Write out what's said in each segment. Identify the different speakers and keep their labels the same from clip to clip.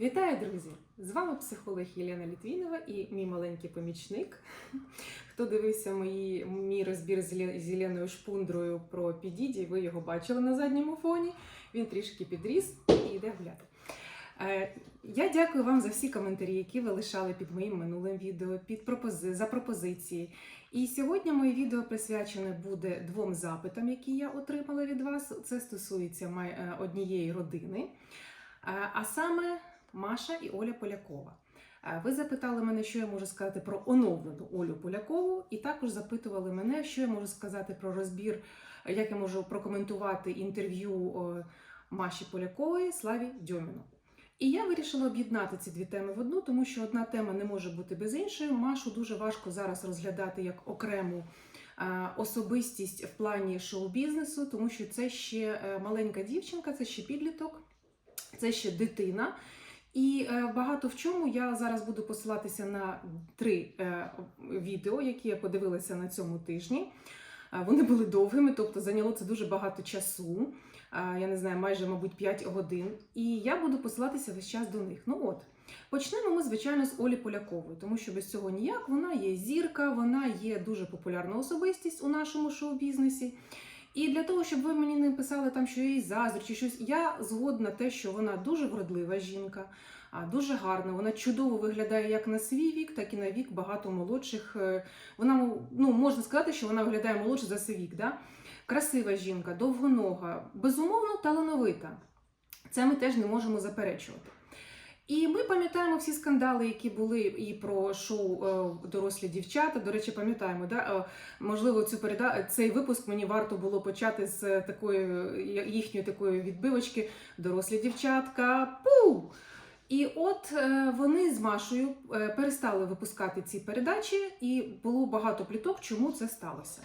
Speaker 1: Вітаю, друзі! З вами психолог Єлена Літвінова і мій маленький помічник. Хто дивився мої, мій розбір з Єленою Шпундрою про Підіді, ви його бачили на задньому фоні. Він трішки підріс і йде гуляти. Е, Я дякую вам за всі коментарі, які ви лишали під моїм минулим відео, під пропози... за пропозиції. І сьогодні моє відео присвячене буде двом запитам, які я отримала від вас. Це стосується е, однієї родини. Е, А саме Маша і Оля Полякова. Е, Ви запитали мене, що я можу сказати про оновлену Олю Полякову, і також запитували мене, що я можу сказати про розбір, е, як я можу прокоментувати інтерв'ю Маші Полякової Славі Дьоміну. І я вирішила об'єднати ці дві теми в одну, тому що одна тема не може бути без іншої. Машу дуже важко зараз розглядати як окрему е, особистість в плані шоу-бізнесу, тому що це ще маленька дівчинка, це ще підліток, це ще дитина. І е, багато в чому я зараз буду посилатися на три е, відео, які я подивилася на цьому тижні. Е, Вони були довгими, тобто зайняло це дуже багато часу. Я не знаю, майже, мабуть, 5 годин. І я буду посилатися весь час до них. Ну от, почнемо ми, звичайно, з Олі Полякової, тому що без цього ніяк. Вона є зірка, вона є дуже популярна особистість у нашому шоу-бізнесі. І для того, щоб ви мені не писали там, що я їй заздрю чи щось, я згодна те, що вона дуже вродлива жінка, дуже гарна. Вона чудово виглядає як на свій вік, так і на вік багато молодших. Е, Вона ну можна сказати, що вона виглядає молодше за свій вік. Да? Красива жінка, довгонога, безумовно талановита. Це ми теж не можемо заперечувати. І ми пам'ятаємо всі скандали, які були і про шоу е, дорослі дівчата. До речі, пам'ятаємо, да? е, можливо, цю переда... цей випуск мені варто було почати з такої їхньої такої відбивочки Дорослі дівчатка. Пу! І от е, вони з Машею е, перестали випускати ці передачі, і було багато пліток, чому це сталося.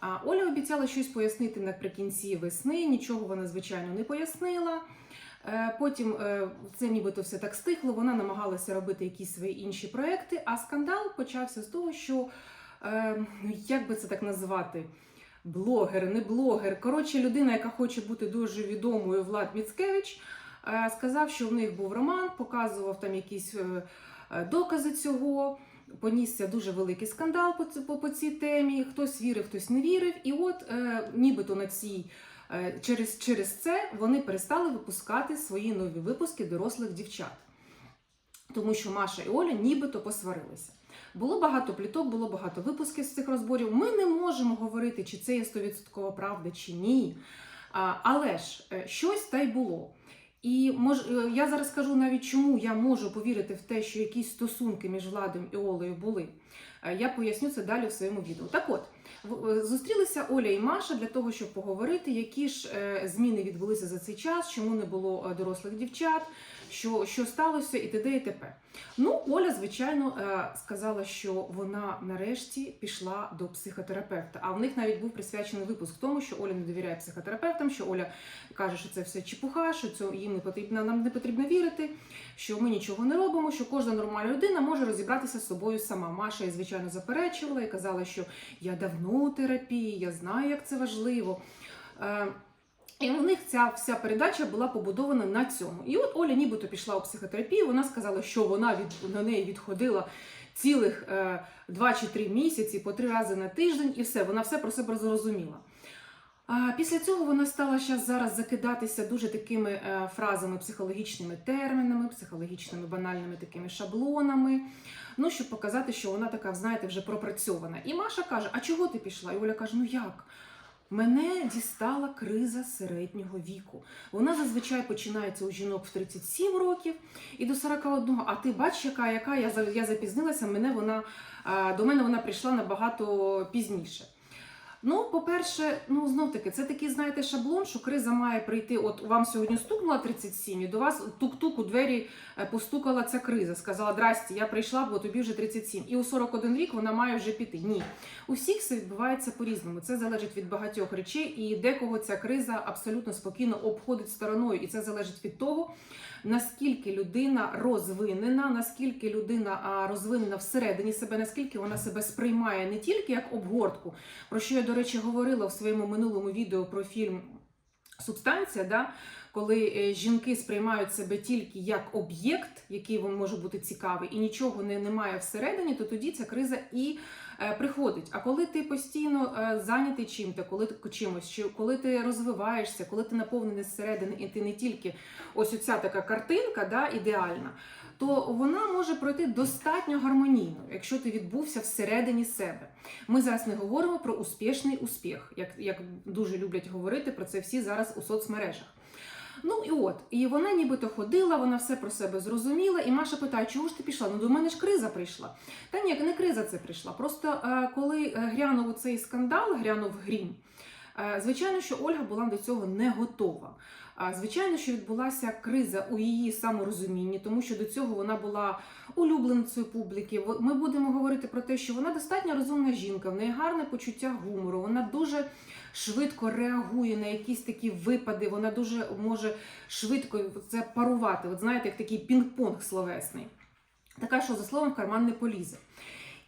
Speaker 1: А Оля обіцяла щось пояснити наприкінці весни, нічого вона, звичайно, не пояснила. Е, Потім е, це нібито все так стихло, вона намагалася робити якісь свої інші проекти, а скандал почався з того, що е, ну, як би це так назвати? Блогер, не блогер. Коротше, людина, яка хоче бути дуже відомою, Влад Міцкевич, сказав, що в них був роман, показував там якісь докази цього. Понісся дуже великий скандал по, цій темі. Хтось вірив, хтось не вірив. І от нібито на цій через, через це вони перестали випускати свої нові випуски дорослих дівчат. Тому що Маша і Оля нібито посварилися. Було багато пліток, було багато випусків з цих розборів. Ми не можемо говорити, чи це є 100% правда, чи ні. Але ж е, щось та й було. І мож, е, я зараз скажу навіть, чому я можу повірити в те, що якісь стосунки між Владом і Олею були. Е, Я поясню це далі в своєму відео. Так от, е, зустрілися Оля і Маша для того, щоб поговорити, які ж е, зміни відбулися за цей час, чому не було дорослих дівчат, що, що сталося і т.д. і т.п. Ну, Оля, звичайно, сказала, що вона нарешті пішла до психотерапевта. А в них навіть був присвячений випуск тому, що Оля не довіряє психотерапевтам, що Оля каже, що це все чепуха, що це їм не потрібно, нам не потрібно вірити, що ми нічого не робимо, що кожна нормальна людина може розібратися з собою сама. Маша, їй, звичайно, заперечувала і казала, що я давно у терапії, я знаю, як це важливо. Е, і у них ця вся передача була побудована на цьому. І от Оля нібито пішла у психотерапію. Вона сказала, що вона від на неї відходила цілих е, два чи три місяці по три рази на тиждень, і все, вона все про себе зрозуміла. Після цього вона стала зараз закидатися дуже такими е, фразами, психологічними термінами, психологічними банальними такими шаблонами. Ну, щоб показати, що вона така, знаєте, вже пропрацьована. І Маша каже: А чого ти пішла? І Оля каже: Ну як? Мене дістала криза середнього віку. Вона зазвичай починається у жінок в 37 років і до 41. А ти бач, яка, яка я, я запізнилася, мене вона, до мене вона прийшла набагато пізніше. Ну, по-перше, ну знов таки, це такий, знаєте, шаблон, що криза має прийти. От вам сьогодні стукнула 37, і до вас тук-тук у двері е, постукала ця криза. Сказала: Здрасті, я прийшла, бо тобі вже 37. І у 41 рік вона має вже піти. Ні. У всіх все відбувається по-різному. Це залежить від багатьох речей, і декого ця криза абсолютно спокійно обходить стороною. І це залежить від того, наскільки людина розвинена, наскільки людина розвинена всередині себе, наскільки вона себе сприймає не тільки як обгортку, про що я, до речі, говорила в своєму минулому відео про фільм субстанція, да, коли е, жінки сприймають себе тільки як об'єкт, який вам може бути цікавий, і нічого не, немає всередині, то тоді ця криза і е, приходить. А коли ти постійно е, зайнятий чим-то, коли чимось, чи коли ти розвиваєшся, коли ти наповнений зсередини, і ти не тільки ось оця така картинка, да, ідеальна. То вона може пройти достатньо гармонійно, якщо ти відбувся всередині себе. Ми зараз не говоримо про успішний успіх, як, як дуже люблять говорити про це всі зараз у соцмережах. Ну і от, і вона нібито ходила, вона все про себе зрозуміла. І Маша питає, чого ж ти пішла? Ну до мене ж криза прийшла. Та ні, не криза це прийшла. Просто е, коли е, грянув цей скандал, грянув грім. Е, Звичайно, що Ольга була до цього не готова. А, Звичайно, що відбулася криза у її саморозумінні, тому що до цього вона була улюбленцею публіки. Ми будемо говорити про те, що вона достатньо розумна жінка, в неї гарне почуття гумору, вона дуже швидко реагує на якісь такі випади, вона дуже може швидко це парувати. От знаєте, як такий пінг-понг словесний. Така, що за словом карман не полізе.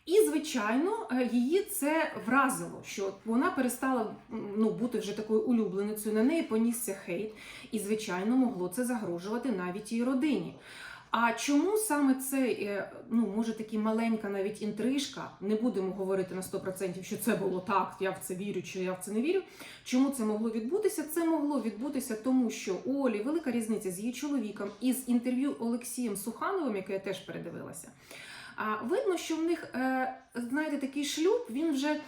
Speaker 1: І, звичайно, е, її це вразило, що вона перестала ну, бути вже такою улюбленицею, на неї понісся хейт, і, звичайно, могло це загрожувати навіть її родині. А чому саме це, е, ну, може, такі маленька навіть інтрижка, не будемо говорити на 100%, що це було так, я в це вірю, чи я в це не вірю. Чому це могло відбутися? Це могло відбутися тому, що у Олі велика різниця з її чоловіком із інтерв'ю Олексієм Сухановим, яке я теж передивилася. А видно, що в них, е, знаєте, такий шлюб, він вже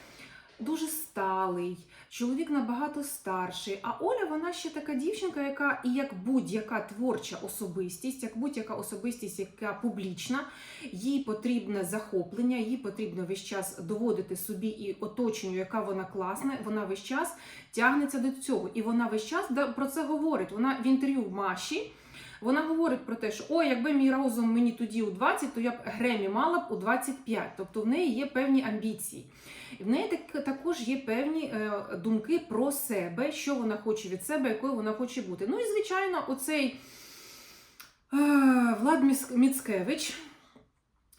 Speaker 1: дуже сталий, чоловік набагато старший. А Оля, вона ще така дівчинка, яка і як будь-яка творча особистість, як будь-яка особистість, яка публічна, їй потрібне захоплення, їй потрібно весь час доводити собі і оточенню, яка вона класна. Вона весь час тягнеться до цього. І вона весь час про це говорить. Вона в інтерв'ю Маші. Вона говорить про те, що ой, якби мій розум мені тоді у 20, то я б Гремі мала б у 25. Тобто в неї є певні амбіції. І в неї так, також є певні е, думки про себе, що вона хоче від себе, якою вона хоче бути. Ну і звичайно, оцей е, Влад Міцкевич.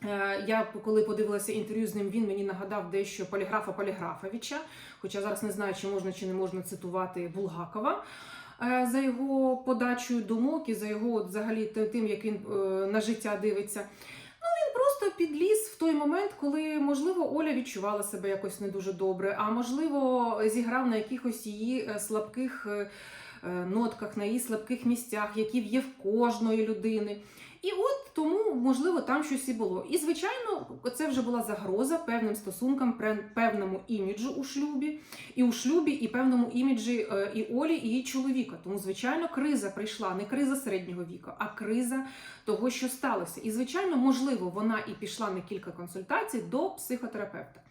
Speaker 1: Е, Я коли подивилася інтерв'ю з ним, він мені нагадав дещо поліграфа Поліграфовича, хоча зараз не знаю, чи можна чи не можна цитувати Булгакова за його подачею думок і за його от, взагалі тим, як він е, на життя дивиться. Ну, він просто підліз в той момент, коли, можливо, Оля відчувала себе якось не дуже добре, а можливо, зіграв на якихось її е, слабких е, е, нотках, на її слабких місцях, які є в кожної людини. І от тому, можливо, там щось і було. І, звичайно, це вже була загроза певним стосункам, певному іміджу у шлюбі, і у шлюбі, і певному іміджі е, і Олі, і її чоловіка. Тому, звичайно, криза прийшла не криза середнього віку, а криза того, що сталося. І, звичайно, можливо, вона і пішла на кілька консультацій до психотерапевта.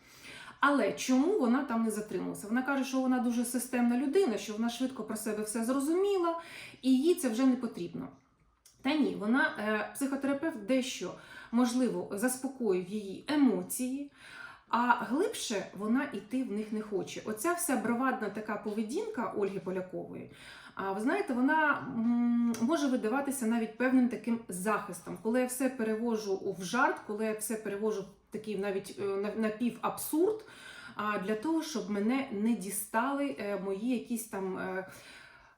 Speaker 1: Але чому вона там не затрималася? Вона каже, що вона дуже системна людина, що вона швидко про себе все зрозуміла, і їй це вже не потрібно. Та ні, вона е, психотерапевт дещо можливо заспокоїв її емоції, а глибше вона йти в них не хоче. Оця вся бравадна така поведінка Ольги Полякової. А ви знаєте, вона може видаватися навіть певним таким захистом, коли я все перевожу в жарт, коли я все перевожу в такий навіть е, напівабсурд, а для того, щоб мене не дістали е, мої якісь там.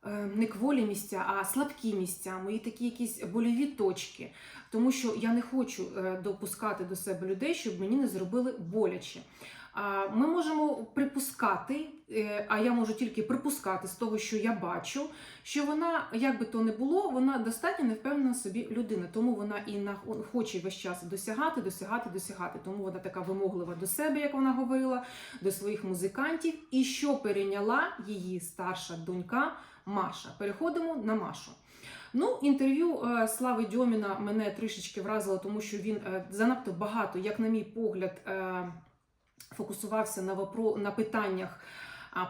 Speaker 1: Е, е, Не кволі місця, а слабкі місця, мої такі якісь больові точки. Тому що я не хочу е, допускати до себе людей, щоб мені не зробили боляче. Ми можемо припускати, е, а я можу тільки припускати з того, що я бачу, що вона, як би то не було, вона достатньо невпевнена собі людина. Тому вона і на хоче весь час досягати, досягати, досягати. Тому вона така вимоглива до себе, як вона говорила, до своїх музикантів. І що перейняла її старша донька Маша. Переходимо на Машу. Ну, інтерв'ю е, Слави Дьоміна мене трішечки вразило, тому що він е, занадто багато, як на мій погляд, е, фокусувався на, вопро... на питаннях.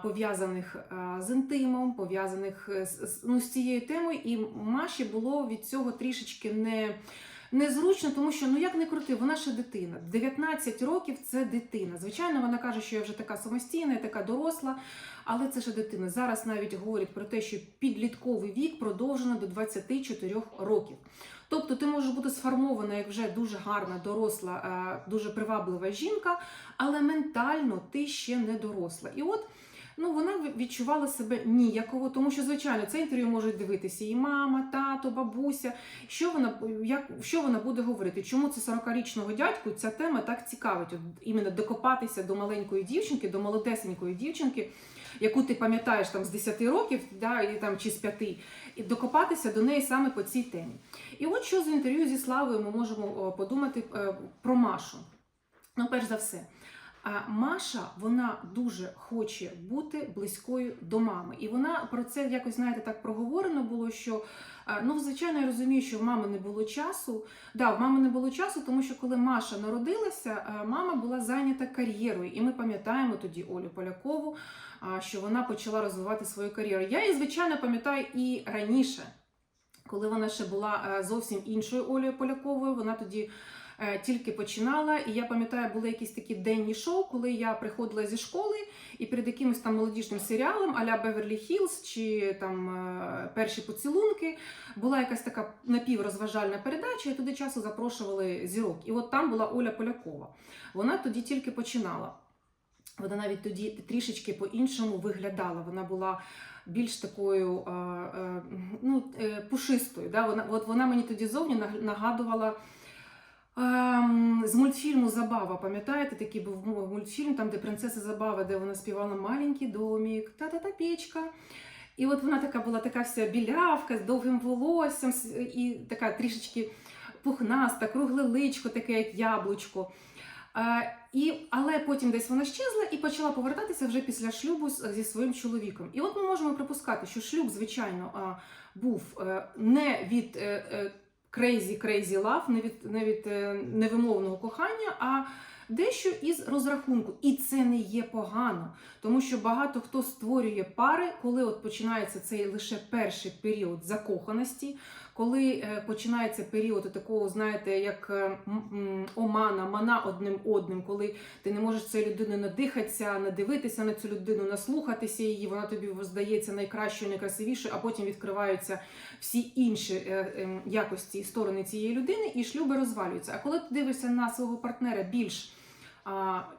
Speaker 1: Пов'язаних з інтимом, пов'язаних з- ну, з цією темою, і Маші було від цього трішечки не, незручно, тому що ну як не крути, вона ще дитина. 19 років це дитина. Звичайно, вона каже, що я вже така самостійна, я така доросла, але це ще дитина. Зараз навіть говорять про те, що підлітковий вік продовжено до 24 років. Тобто ти можеш бути сформована як вже дуже гарна, доросла, е, дуже приваблива жінка, але ментально ти ще не доросла. І от ну вона відчувала себе ніяково, тому що, звичайно, це інтерв'ю можуть дивитися і мама, тато, бабуся. Що вона як що вона буде говорити? Чому це 40-річного дядьку ця тема так цікавить? От іменно докопатися до маленької дівчинки, до молодесенької дівчинки, яку ти пам'ятаєш там з 10 років, да, і там чи з 5, і докопатися до неї саме по цій темі. І от що з інтерв'ю зі Славою ми можемо подумати е, про Машу. Ну, перш за все. А Маша вона дуже хоче бути близькою до мами, і вона про це якось знаєте так проговорено було. Що ну, звичайно, я розумію, що в мами не було часу. Да, в мами не було часу, тому що коли Маша народилася, мама була зайнята кар'єрою, і ми пам'ятаємо тоді Олю Полякову, що вона почала розвивати свою кар'єру. Я її, звичайно, пам'ятаю і раніше, коли вона ще була е, зовсім іншою Олею Поляковою. Вона тоді е, тільки починала. І я пам'ятаю, були якісь такі денні шоу, коли я приходила зі школи і перед якимось там молодіжним серіалом а-ля Беверлі Хілз чи там е, перші поцілунки була якась така напіврозважальна передача, і туди часу запрошували зірок. І от там була Оля Полякова. Вона тоді тільки починала. Вона навіть тоді трішечки по-іншому виглядала. Вона була більш такою е, е, ну, е, пушистою. Да? Вона, от вона мені тоді зовні наг- нагадувала. Ем, з мультфільму Забава, пам'ятаєте, такий був мультфільм, там, де принцеса Забава, де вона співала маленький домік, та-та-та печка. І от вона така була така вся білявка з довгим волоссям і така трішечки пухнаста, кругле личко, таке як яблучко. Е, і, але потім десь вона щезла і почала повертатися вже після шлюбу зі своїм чоловіком. І от ми можемо припускати, що шлюб, звичайно, а, був е, не від е, crazy crazy love, від, не е, невимовного кохання, а дещо із розрахунку. І це не є погано, тому що багато хто створює пари, коли от починається цей лише перший період закоханості, коли е, починається період такого, знаєте, як е, омана, мана одним одним, коли ти не можеш цією людиною надихатися, надивитися на цю людину, наслухатися її, вона тобі здається найкращою, найкрасивішою, а потім відкриваються всі інші е, якості і сторони цієї людини, і шлюби розвалюються. А коли ти дивишся на свого партнера більш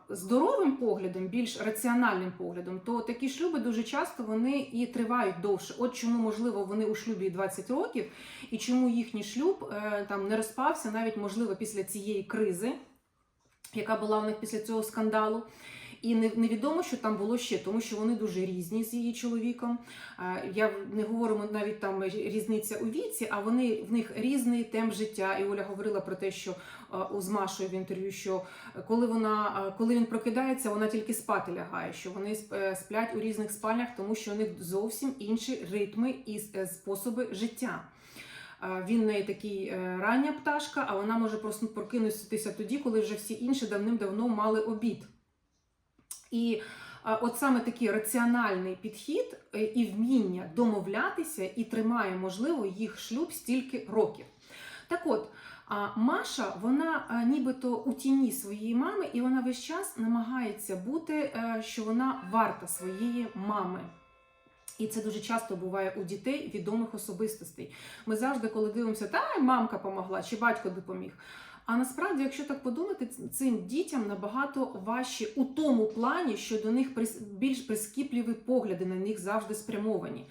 Speaker 1: здоровим поглядом, більш раціональним поглядом, то такі шлюби дуже часто вони і тривають довше. От чому можливо вони у шлюбі 20 років, і чому їхній шлюб е, там не розпався навіть можливо після цієї кризи, яка була у них після цього скандалу. І невідомо, що там було ще, тому що вони дуже різні з її чоловіком. Я не говоримо навіть там різниця у віці, а вони в них різний темп життя. І Оля говорила про те, що з Машою в інтерв'ю, що коли вона коли він прокидається, вона тільки спати лягає. Що вони е, сплять у різних спальнях, тому що у них зовсім інші ритми і е, способи життя. Він в неї такий е, рання пташка, а вона може просто прокинутися тоді, коли вже всі інші давним-давно мали обід. І е, от саме такий раціональний підхід е, і вміння домовлятися і тримає, можливо, їх шлюб стільки років. Так от, Маша, вона е, нібито у тіні своєї мами, і вона весь час намагається бути, що вона варта своєї мами. І це дуже часто буває у дітей відомих особистостей. Ми завжди, коли дивимося, та мамка помогла чи батько допоміг. А насправді, якщо так подумати, цим дітям набагато важче у тому плані, що до них більш прискіпливі погляди на них завжди спрямовані.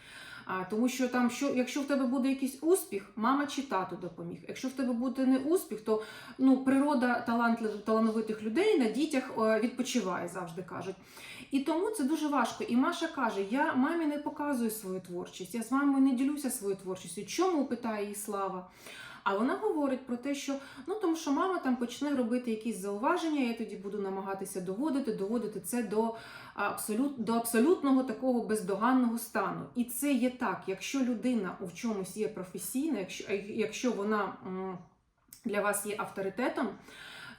Speaker 1: А, тому що там, що, якщо в тебе буде якийсь успіх, мама чи тато допоміг. Якщо в тебе буде не успіх, то ну, природа талантлив- талановитих людей на дітях відпочиває, завжди кажуть. І тому це дуже важко. І Маша каже: я мамі не показую свою творчість, я з мамою не ділюся своєю творчістю. Чому питає її слава? А вона говорить про те, що ну тому що мама там почне робити якісь зауваження, я тоді буду намагатися доводити, доводити це до, абсолют, до абсолютного такого бездоганного стану. І це є так, якщо людина у чомусь є професійна, якщо, якщо вона для вас є авторитетом,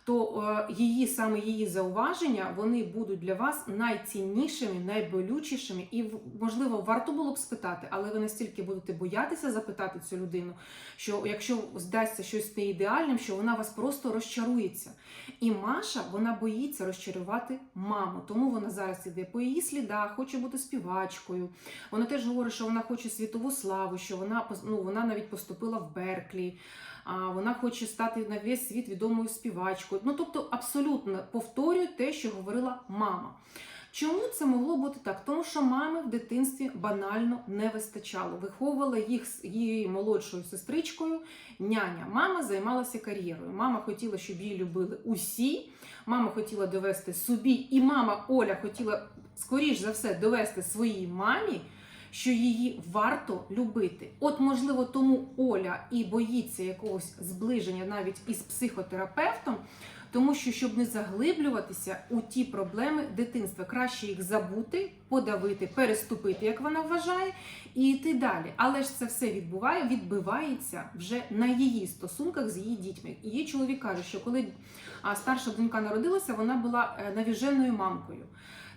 Speaker 1: то е, її саме її зауваження вони будуть для вас найціннішими, найболючішими, і можливо варто було б спитати, але ви настільки будете боятися запитати цю людину, що якщо здасться щось не ідеальним, що вона вас просто розчарується. І Маша вона боїться розчарувати маму, тому вона зараз іде по її слідах, хоче бути співачкою. Вона теж говорить, що вона хоче світову славу, що вона ну, вона навіть поступила в Берклі. Вона хоче стати на весь світ відомою співачкою. Ну тобто, абсолютно повторює те, що говорила мама. Чому це могло бути так? Тому що мами в дитинстві банально не вистачало. Виховувала їх з її молодшою сестричкою няня. Мама займалася кар'єрою. Мама хотіла, щоб її любили усі. Мама хотіла довести собі, і мама Оля хотіла, скоріш за все, довести своїй мамі, що її варто любити. От, можливо, тому Оля і боїться якогось зближення навіть із психотерапевтом. Тому що, щоб не заглиблюватися у ті проблеми дитинства, краще їх забути, подавити, переступити, як вона вважає, і йти далі. Але ж це все відбуває, відбивається вже на її стосунках з її дітьми. Її чоловік каже, що коли старша донька народилася, вона була е, навіженою мамкою.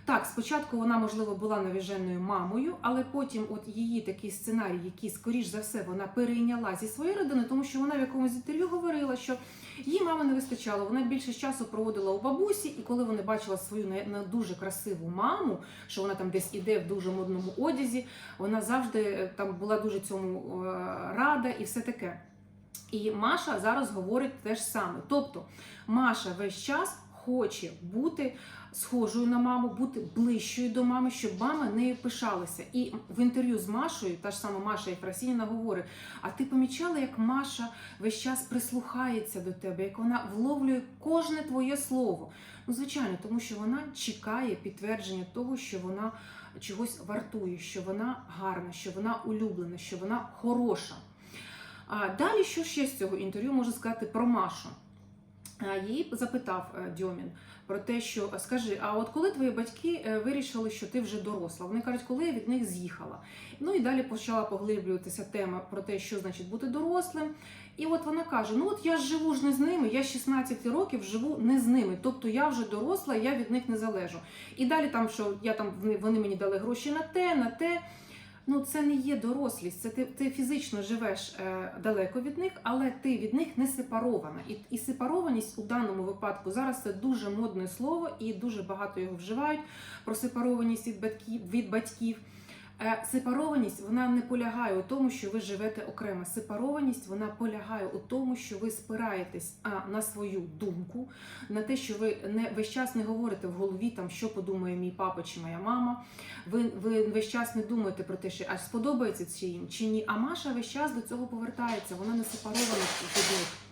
Speaker 1: Так, спочатку вона, можливо, була навіженою мамою, але потім от її такий сценарій, який, скоріш за все, вона перейняла зі своєї родини, тому що вона в якомусь інтерв'ю говорила, що їй мами не вистачало. Вона більше часу проводила у бабусі, і коли вона бачила свою не, не дуже красиву маму, що вона там десь іде в дуже модному одязі, вона завжди е, там була дуже цьому е, рада і все таке. І Маша зараз говорить те ж саме. Тобто Маша весь час хоче бути схожою на маму, бути ближчою до мами, щоб мама нею пишалася. І в інтерв'ю з Машою, та ж сама Маша Єфросініна говорить: а ти помічала, як Маша весь час прислухається до тебе, як вона вловлює кожне твоє слово? Ну, звичайно, тому що вона чекає підтвердження того, що вона чогось вартує, що вона гарна, що вона улюблена, що вона хороша. А далі, що ще з цього інтерв'ю можу сказати про Машу? Її запитав е, Дьомін про те, що скажи, а от коли твої батьки е, вирішили, що ти вже доросла? Вони кажуть, коли я від них з'їхала. Ну і далі почала поглиблюватися тема про те, що значить бути дорослим. І от вона каже: Ну от я живу ж не з ними, я з 16 років живу не з ними. Тобто я вже доросла, я від них не залежу. І далі там, що я там вони мені дали гроші на те, на те. Ну, це не є дорослість, це ти, ти фізично живеш е, далеко від них, але ти від них не сепарована. І, і сепарованість у даному випадку зараз це дуже модне слово, і дуже багато його вживають про сепарованість від батьків від батьків. Е, Сепарованість вона не полягає у тому, що ви живете окремо. Сепарованість вона полягає у тому, що ви спираєтесь а, на свою думку, на те, що ви не весь час не говорите в голові, там що подумає мій папа чи моя мама. Ви, ви весь час не думаєте про те, що а сподобається чи їм чи ні. А Маша весь час до цього повертається. Вона не сепарована від.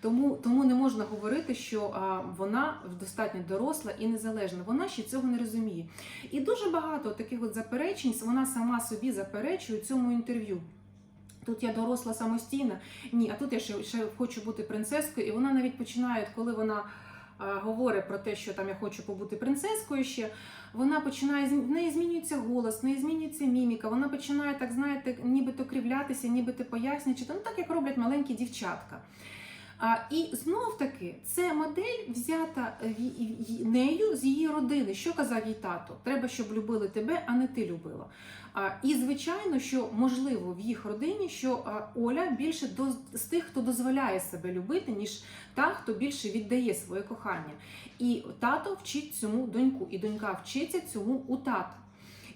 Speaker 1: Тому, тому не можна говорити, що а, вона достатньо доросла і незалежна. Вона ще цього не розуміє. І дуже багато таких от заперечень вона сама собі заперечує цьому інтерв'ю. Тут я доросла самостійна, ні, а тут я ще, ще хочу бути принцескою, і вона навіть починає, коли вона говорить про те, що там я хочу побути принцескою ще. Вона починає в неї змінюється голос, в неї змінюється міміка. Вона починає так, знаєте, нібито кривлятися, нібито пояснювати, ну так як роблять маленькі дівчатка. І знов таки це модель взята в- нею з її родини. Що казав їй тато? Треба, щоб любили тебе, а не ти любила. І звичайно, що можливо в їх родині, що Оля більше з тих, хто дозволяє себе любити, ніж та, хто більше віддає своє кохання. І тато вчить цьому доньку, і донька вчиться цьому у тата.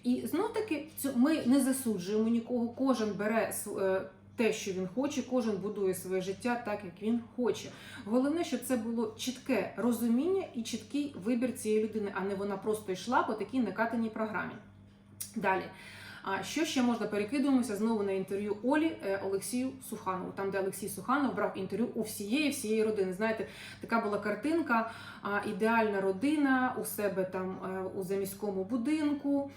Speaker 1: І знов таки ми не засуджуємо нікого, кожен бере е, те, що він хоче, кожен будує своє життя так, як він хоче. Головне, щоб це було чітке розуміння і чіткий вибір цієї людини, а не вона просто йшла по такій накатаній програмі. Далі. А що ще можна перекидуємося знову на інтерв'ю Олі е, Олексію Суханову, там, де Олексій Суханов брав інтерв'ю у всієї всієї родини. Знаєте, така була картинка, ідеальна родина у себе там е, у заміському будинку.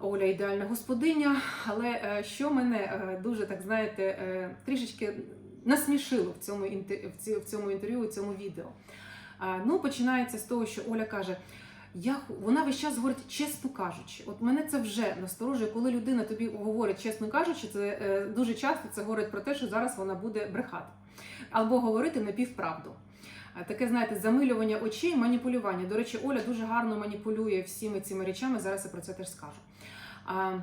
Speaker 1: Оля ідеальна господиня. Але е, що мене е, дуже так знаєте, е, трішечки насмішило в цьому в цьому інтерв'ю, у цьому відео. Ну, починається з того, що Оля каже. Я вона весь час говорить чесно кажучи. От мене це вже насторожує, коли людина тобі говорить чесно кажучи, це дуже часто це говорить про те, що зараз вона буде брехати або говорити напівправду. Таке, знаєте, замилювання очей, маніпулювання. До речі, Оля дуже гарно маніпулює всіми цими речами. Зараз я про це теж скажу. А,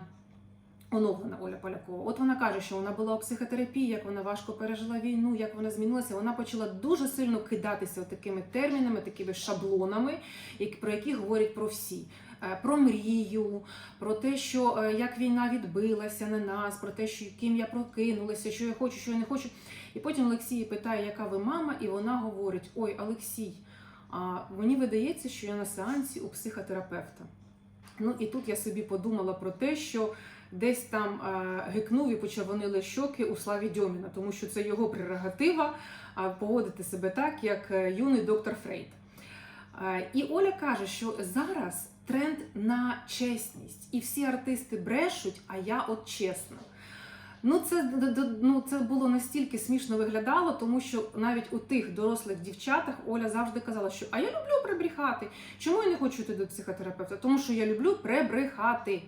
Speaker 1: оновлена Оля Полякова. От вона каже, що вона була у психотерапії, як вона важко пережила війну, як вона змінилася. Вона почала дуже сильно кидатися такими термінами, такими шаблонами, про які говорять про всі. Е, Про мрію, про те, що е, як війна відбилася на нас, про те, що ким я прокинулася, що я хочу, що я не хочу. І потім Олексій питає, яка ви мама, і вона говорить: Ой, Олексій, а мені видається, що я на сеансі у психотерапевта. Ну і тут я собі подумала про те, що десь там гикнув і почервонили щоки у Славі Дьоміна, тому що це його прерогатива а, поводити себе так, як е, юний доктор Фрейд. І Оля каже, що зараз тренд на чесність, і всі артисти брешуть, а я от чесна. Ну, це, ну, це було настільки смішно виглядало, тому що навіть у тих дорослих дівчатах Оля завжди казала, що а я люблю прибрехати. Чому я не хочу йти до психотерапевта? Тому що я люблю прибрехати.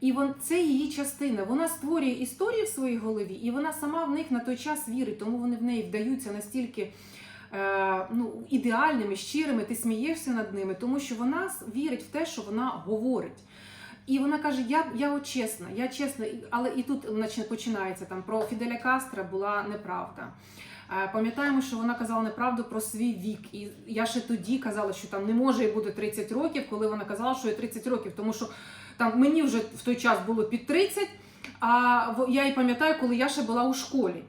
Speaker 1: І вон, це її частина. Вона створює історії в своїй голові, і вона сама в них на той час вірить, тому вони в неї вдаються настільки е, ну, ідеальними, щирими, ти смієшся над ними, тому що вона вірить в те, що вона говорить. І вона каже: Я, я от чесна, я чесна, але і тут починається там про Фіделя Кастра була неправда. Е, Пам'ятаємо, що вона казала неправду про свій вік. І я ще тоді казала, що там не може бути 30 років, коли вона казала, що їй 30 років, тому що там мені вже в той час було під 30, а я і пам'ятаю, коли я ще була у школі.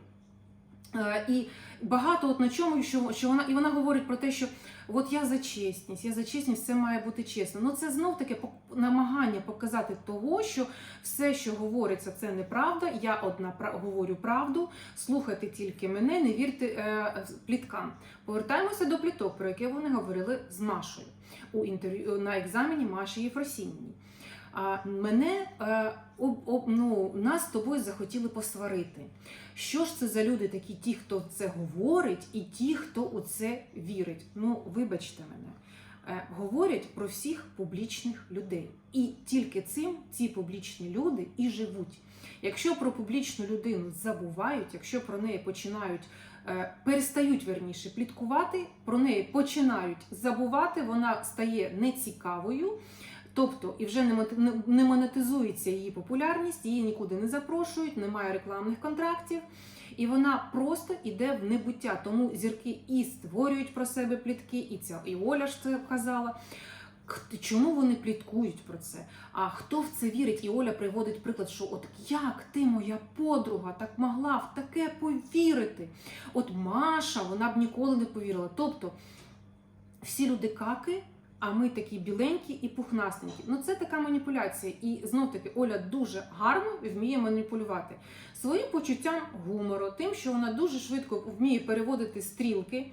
Speaker 1: Е, І багато от на чому, що, що вона і вона говорить про те, що от я за чесність, я за чесність, це має бути чесно. Ну це знов таки намагання показати того, що все, що говориться, це неправда. Я одна говорю правду. Слухайте тільки мене, не вірте е, пліткам. Повертаємося до пліток, про яке вони говорили з Машою у інтерв'ю на екзамені Маші Єфросініній. А мене е, ну, нас з тобою захотіли посварити. Що ж це за люди такі, ті, хто це говорить, і ті, хто у це вірить? Ну, вибачте мене. Е, говорять про всіх публічних людей. І тільки цим ці публічні люди і живуть. Якщо про публічну людину забувають, якщо про неї починають е, перестають верніше пліткувати, про неї починають забувати, вона стає нецікавою. Тобто і вже не монетизується її популярність, її нікуди не запрошують, немає рекламних контрактів, і вона просто йде в небуття. Тому зірки і створюють про себе плітки, і ця і Оля ж це казала. Чому вони пліткують про це? А хто в це вірить? І Оля приводить приклад, що от як ти, моя подруга, так могла в таке повірити? От Маша, вона б ніколи не повірила. Тобто всі люди каки, а ми такі біленькі і пухнастенькі. Ну це така маніпуляція. І знов таки Оля дуже гарно вміє маніпулювати своїм почуттям гумору, тим, що вона дуже швидко вміє переводити стрілки.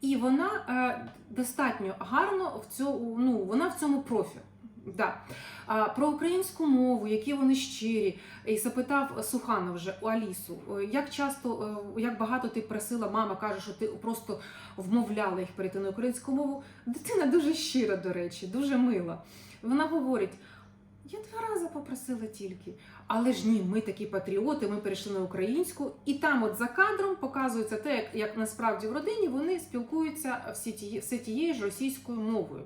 Speaker 1: І вона е, достатньо гарно в цьому, ну, вона в цьому профі. Да. А, про українську мову, які вони щирі, і запитав Суханов вже у Алісу, е, як часто, е, як багато ти просила, мама каже, що ти просто вмовляла їх перейти на українську мову. Дитина дуже щира, до речі, дуже мила. Вона говорить: я два рази попросила тільки. Але ж ні, ми такі патріоти, ми перейшли на українську, і там, от за кадром, показується те, як, як насправді в родині вони спілкуються всі тією ж російською мовою.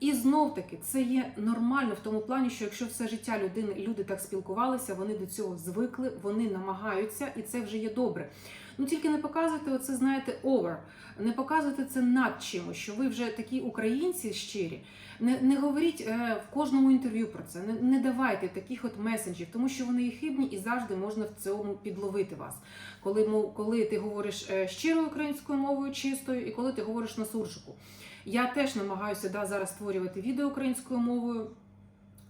Speaker 1: І знов таки це є нормально в тому плані, що якщо все життя людини люди так спілкувалися, вони до цього звикли, вони намагаються, і це вже є добре. Ну тільки не показуйте оце, знаєте, over. Не показуйте це над чимось, що ви вже такі українці щирі. Не, не говоріть е, в кожному інтерв'ю про це, не, не давайте таких от месенджів, тому що вони є хибні і завжди можна в цьому підловити вас. Коли, коли ти говориш е, щирою українською мовою, чистою, і коли ти говориш на суржику. Я теж намагаюся да, зараз створювати відео українською мовою.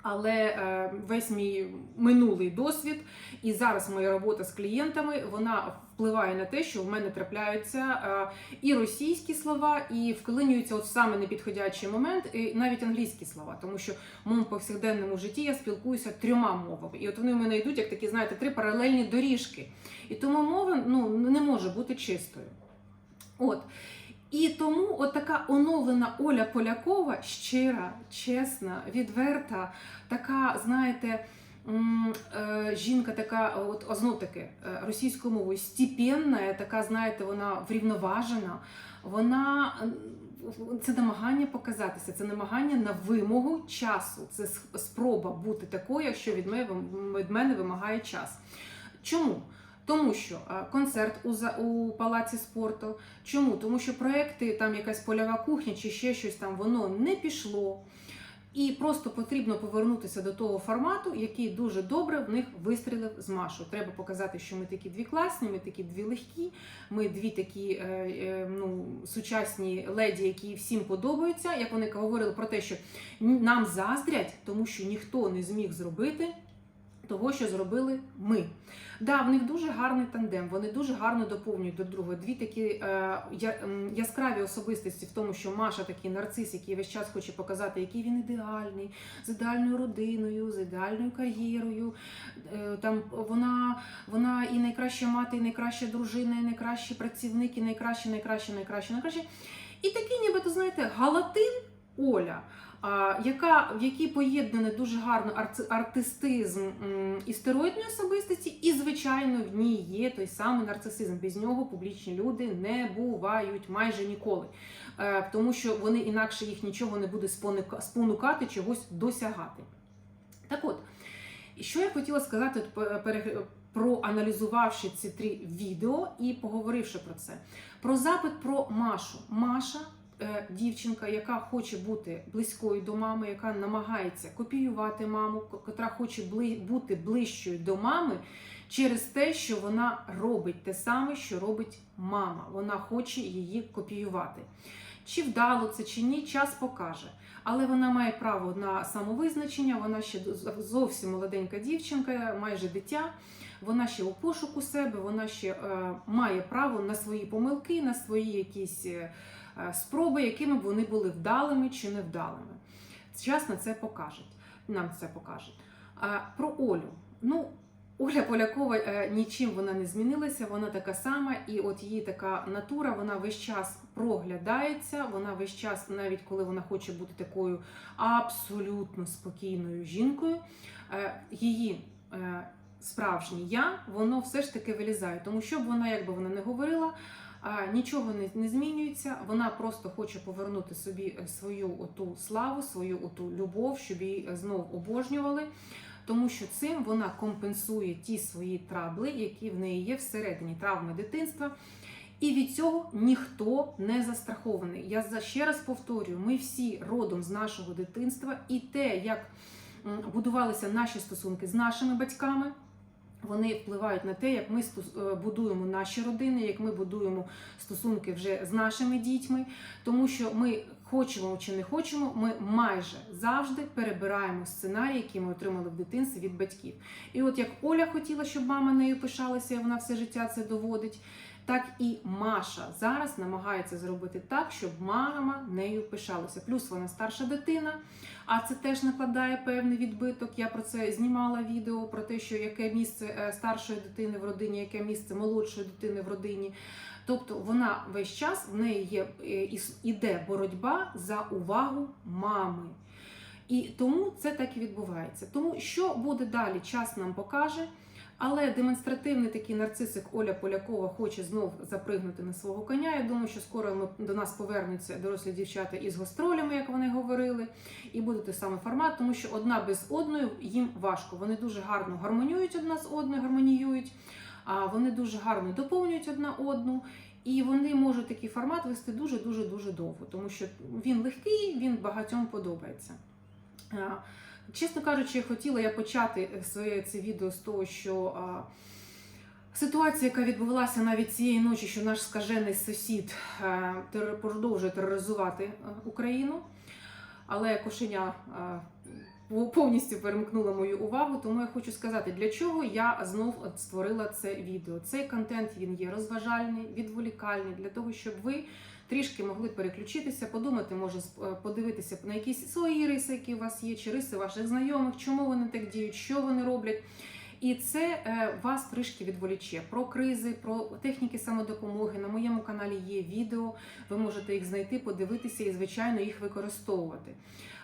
Speaker 1: Але е, весь мій минулий досвід і зараз моя робота з клієнтами вона впливає на те, що в мене трапляються е, і російські слова, і вклинюються от саме непідходячий момент, і навіть англійські слова, тому що в моєму повсякденному житті я спілкуюся трьома мовами, і от вони в мене йдуть як такі, знаєте, три паралельні доріжки. І тому мова ну не може бути чистою. От. І тому от така оновлена Оля Полякова, щира, чесна, відверта, така, знаєте, е, жінка така, от знов таки е, російською мовою степенна, така, знаєте, вона врівноважена. Вона це намагання показатися, це намагання на вимогу часу. Це спроба бути такою, якщо від мене вимагає час. Чому? Тому що е, концерт у, у палаці спорту. Чому? Тому що проекти, там якась польова кухня чи ще щось там, воно не пішло. І просто потрібно повернутися до того формату, який дуже добре в них вистрілив з Машу. Треба показати, що ми такі дві класні, ми такі дві легкі, ми дві такі е, е, ну, сучасні леді, які всім подобаються. Як вони говорили про те, що нам заздрять, тому що ніхто не зміг зробити того, що зробили ми. Да, в них дуже гарний тандем, вони дуже гарно доповнюють до другого. Дві такі е, яскраві особистості в тому, що Маша такий нарцис, який весь час хоче показати, який він ідеальний, з ідеальною родиною, з ідеальною кар'єрою. Е, там вона, вона і найкраща мати, і найкраща дружина, і найкращий працівник, і найкраще, найкраще, найкраще, найкраще. І такий, нібито, знаєте, галатин Оля. Яка, в якій поєднане дуже гарно артистизм і стероїдної особистості, і, звичайно, в ній є той самий нарцисизм. Без нього публічні люди не бувають майже ніколи, Е, тому що вони інакше їх нічого не буде спонукати чогось досягати. Так от, що я хотіла сказати, проаналізувавши ці три відео і поговоривши про це. Про запит про Машу. Маша дівчинка, яка хоче бути близькою до мами, яка намагається копіювати маму, котра хоче бути ближчою до мами через те, що вона робить те саме, що робить мама. Вона хоче її копіювати. Чи вдало це чи ні, час покаже. Але вона має право на самовизначення, вона ще зовсім молоденька дівчинка, майже дитя. Вона ще у пошуку себе, вона ще е, має право на свої помилки, на свої якісь е, е, спроби, якими б вони були вдалими чи невдалими. Час на це покаже. Нам це покаже. Про Олю. Ну, Оля Полякова е, нічим вона не змінилася, вона така сама, і от її така натура, вона весь час проглядається. Вона весь час, навіть коли вона хоче бути такою абсолютно спокійною жінкою, е, її е, справжнє я, воно все ж таки вилізає. Тому що б вона, як би вона не говорила, нічого не, змінюється. Вона просто хоче повернути собі е, свою оту славу, свою оту любов, щоб її е, знов обожнювали. Тому що цим вона компенсує ті свої трабли, які в неї є всередині травми дитинства. І від цього ніхто не застрахований. Я ще раз повторюю: ми всі родом з нашого дитинства, і те, як будувалися наші стосунки з нашими батьками. Вони впливають на те, як ми е, будуємо наші родини, як ми будуємо стосунки вже з нашими дітьми, тому що ми хочемо чи не хочемо, ми майже завжди перебираємо сценарії, які ми отримали в дитинстві від батьків. І от як Оля хотіла, щоб мама нею пишалася, вона все життя це доводить. Так і Маша зараз намагається зробити так, щоб мама нею пишалася. Плюс вона старша дитина, а це теж накладає певний відбиток. Я про це знімала відео про те, що яке місце е, старшої дитини в родині, яке місце молодшої дитини в родині. Тобто вона весь час в неї є е, іде боротьба за увагу мами. І тому це так і відбувається. Тому що буде далі, час нам покаже. Але демонстративний такий нарцисик Оля Полякова хоче знов запригнути на свого коня. Я думаю, що скоро ми, до нас повернуться дорослі дівчата із гастролями, як вони говорили, і буде той самий формат, тому що одна без одної їм важко. Вони дуже гарно гармонюють одна з одною, гармоніюють, а вони дуже гарно доповнюють одна одну. І вони можуть такий формат вести дуже дуже дуже довго, тому що він легкий, він багатьом подобається. А, Чесно кажучи, хотіла я почати своє це відео з того, що а, ситуація, яка відбувалася навіть цієї ночі, що наш скажений сусід е, терор- продовжує тероризувати е, Україну, але кошеня е, пов- повністю перемкнула мою увагу. Тому я хочу сказати, для чого я знов створила це відео. Цей контент він є розважальний, відволікальний для того, щоб ви трішки могли переключитися, подумати, може е, подивитися на якісь свої риси, які у вас є, чи риси ваших знайомих, чому вони так діють, що вони роблять. І це е, вас трішки відволіче про кризи, про техніки самодопомоги. На моєму каналі є відео. Ви можете їх знайти, подивитися і, звичайно, їх використовувати.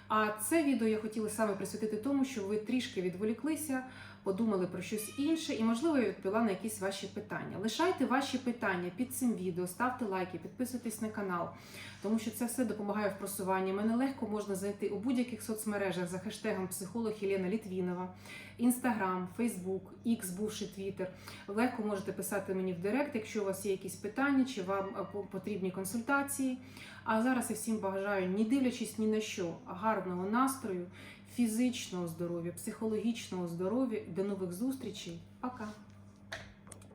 Speaker 1: А це відео я хотіла саме присвятити тому, що ви трішки відволіклися, подумали про щось інше, і, можливо, я відповіла на якісь ваші питання. Лишайте ваші питання під цим відео, ставте лайки, підписуйтесь на канал, тому що це все допомагає в просуванні. Мене легко можна знайти у будь-яких соцмережах за хештегом психолог Єлена Літвінова, Інстаграм, Фейсбук, Ікс, бувший Твіттер. Легко можете писати мені в Директ, якщо у вас є якісь питання чи вам е, потрібні консультації. А зараз я всім бажаю, не дивлячись ні на що, гарно гарного настрою, фізичного здоров'я, психологічного здоров'я. До нових зустрічей. Пока!